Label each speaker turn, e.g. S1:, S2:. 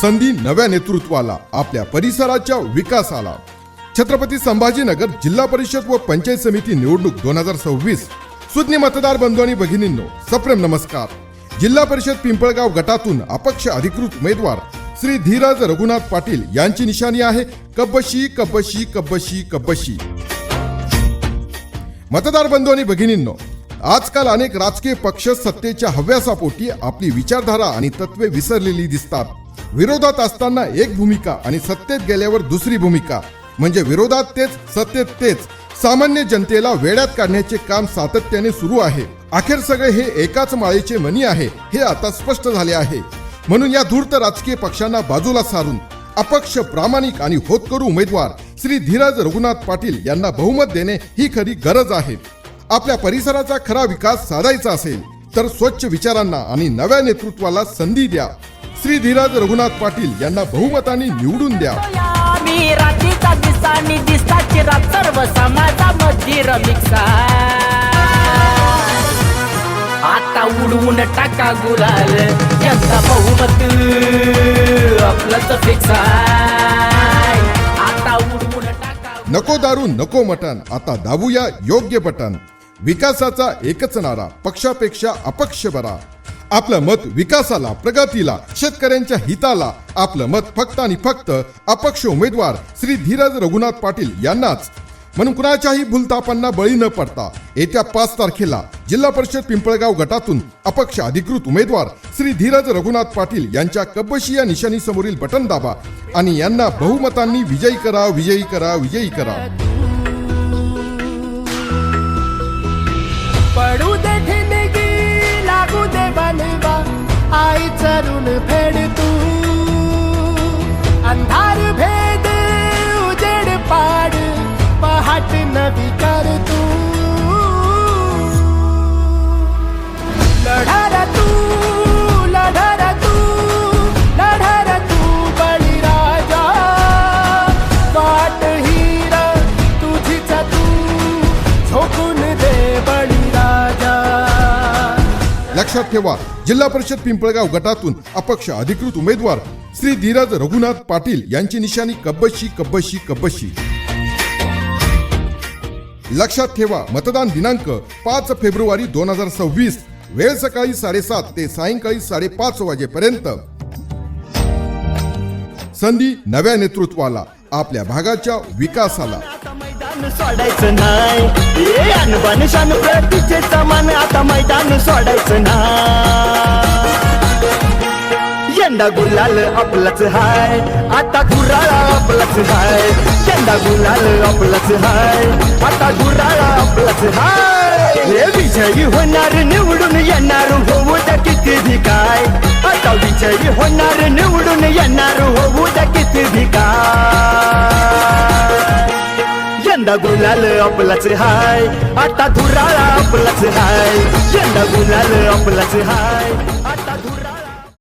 S1: संधी नव्या नेतृत्वाला आपल्या परिसराच्या विकासाला. छत्रपती संभाजीनगर जिल्हा परिषद व पंचायत समिती निवडणूक दोन हजार सव्वीस. सुज्ञ मतदार बंधू आणि भगिनींनो सप्रेम नमस्कार. जिल्हा परिषद पिंपळगाव गटातून अपक्ष अधिकृत उमेदवार श्री धीरज रघुनाथ पाटील यांची निशाणी आहे कब्बशी कब्बशी कब्बशी कब्बशी. मतदार बंधू आणि भगिनींनो आजकाल अनेक राजकीय पक्ष सत्तेच्या हव्यासापोटी आपली विचारधारा आणि तत्वे विसरलेली दिसतात. विरोधात असताना एक भूमिका आणि सत्तेत गेल्यावर दुसरी भूमिका. म्हणजे विरोधात तेच सत्तेत तेच. सामान्य जनतेला वेड्यात काढण्याचे काम सातत्याने सुरू आहे. अखेर सगळे हे एकाच माळेचे मनी आहे हे आता स्पष्ट झाले आहे. म्हणून या धूर्त राजकीय पक्षांना बाजूला सारून अपक्ष प्रामाणिक आणि होतकरू उमेदवार श्री धीरज रघुनाथ पाटील यांना बहुमत देणे ही खरी गरज आहे. आपल्या परिसराचा खरा विकास साधायचा असेल तर स्वच्छ विचारांना आणि नव्या नेतृत्वाला संधी द्या. श्री धीरज रघुनाथ पाटील यांना बहुमताने निवडून द्या.
S2: आता उडवून टाका गुलाल यंदा बहुमत आपलंच फिक्स आता उडवून टाका
S1: नको दारू नको मटण आता दाबूया योग्य बटन विकासाचा एकच नारा पक्षापेक्षा अपक्ष बरा. आपलं मत विकासाला प्रगतीला शेतकऱ्यांच्या हिताला आपलं मत फक्त आणि फक्त अपक्ष उमेदवार श्री धीरज रघुनाथ पाटील यांनाच. म्हणून कुणाच्याही भूलतापांना बळी न पडता येत्या पाच तारखेला जिल्हा परिषद पिंपळगाव गटातून अपक्ष अधिकृत उमेदवार श्री धीरज रघुनाथ पाटील यांच्या कब्बशी या निशाणी समोरील बटन दाबा आणि यांना बहुमतांनी विजयी करा विजयी करा विजयी करा. लक्षात ठेवा. जिल्हा परिषद पिंपळगाव गटातून अपक्ष अधिकृत उमेदवार श्री धीरज रघुनाथ पाटील यांची निशाणी कब्बशी कब्बशी कब्बशी. लक्षात ठेवा मतदान दिनांक पाच फेब्रुवारी दोन हजार सव्वीस. वेळ सकाळी साडेसात ते सायंकाळी साडेपाच वाजेपर्यंत. संधी नव्या नेतृत्वाला आपल्या भागाच्या विकासाला.
S2: आता मैदान सोडायचं ना. यंदा गुलाल आपलाच हाय आता गुराळा आपलाच हाय. यंदा गुलाल आपलाच हाय आता गुराळा आपलाच हाय. हे विजयी होणार निवडून येणार होऊ द्या किती भी काय. आता विजयी होणार निवडून येणार होऊ द्या किती भी काय. यंदा गुलाल आपलाच हाय. आता धुराळा आपलाच हाय. यंदा गुलाल आपलाच हाय.